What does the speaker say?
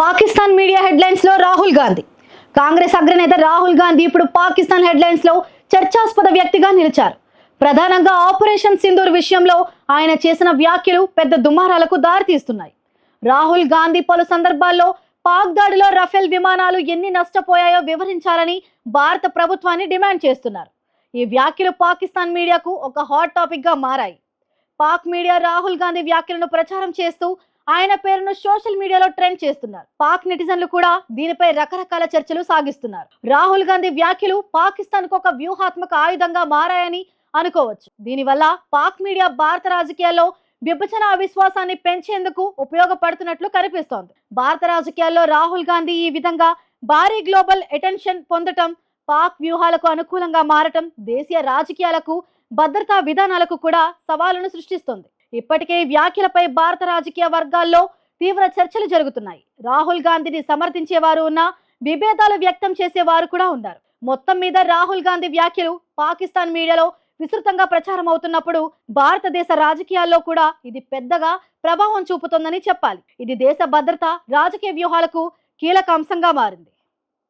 Pakistan media హెడ్లైన్స్లో రాహుల్ గాంధీ. కాంగ్రెస్ అగ్రనేత రాహుల్ గాంధీ ఇప్పుడు పాకిస్తాన్ హెడ్లైన్స్లో చర్చాస్పద వ్యక్తిగా నిలిచారు. ప్రధానంగా ఆపరేషన్ సింధూర్ విషయంలో ఆయన చేసిన వ్యాఖ్యలు పెద్ద దుమారాలకు దారితీస్తున్నాయి. రాహుల్ గాంధీ పలు సందర్భాల్లో పాక్ దాడిలో రఫేల్ విమానాలు ఎన్ని నష్టపోయాయో వివరించాలని భారత ప్రభుత్వాన్ని డిమాండ్ చేస్తున్నారు. ఈ వ్యాఖ్యలు పాకిస్తాన్ మీడియాకు ఒక హాట్ టాపిక్గా మారాయి. పాక్ మీడియా రాహుల్ గాంధీ వ్యాఖ్యలను ప్రచారం చేస్తూ ఆయన పేరును సోషల్ మీడియాలో ట్రెండ్ చేస్తున్నారు. పాక్ నెటిజన్లు కూడా దీనిపై రకరకాల చర్చలు సాగిస్తున్నారు. రాహుల్ గాంధీ వ్యాఖ్యలు పాకిస్తాన్కు ఒక వ్యూహాత్మక ఆయుధంగా మారాయని అనుకోవచ్చు. దీనివల్ల పాక్ మీడియా భారత రాజకీయాల్లో విభజన అవిశ్వాసాన్ని పెంచేందుకు ఉపయోగపడుతున్నట్లు కనిపిస్తోంది. భారత రాజకీయాల్లో రాహుల్ గాంధీ ఈ విధంగా భారీ గ్లోబల్ అటెన్షన్ పొందటం పాక్ వ్యూహాలకు అనుకూలంగా మారటం దేశీయ రాజకీయాలకు భద్రతా విధానాలకు కూడా సవాలును సృష్టిస్తోంది. ఇప్పటికే వ్యాఖ్యలపై భారత రాజకీయ వర్గాల్లో తీవ్ర చర్చలు జరుగుతున్నాయి. రాహుల్ గాంధీని సమర్థించేవారు ఉన్నా విభేదాలు వ్యక్తం చేసేవారు కూడా ఉన్నారు. మొత్తం మీద రాహుల్ గాంధీ వ్యాఖ్యలు పాకిస్తాన్ మీడియాలో విస్తృతంగా ప్రచారం అవుతున్నప్పుడు భారతదేశ రాజకీయాల్లో కూడా ఇది పెద్దగా ప్రభావం చూపుతోందని చెప్పాలి. ఇది దేశ భద్రత రాజకీయ వ్యూహాలకు కీలక అంశంగా మారింది.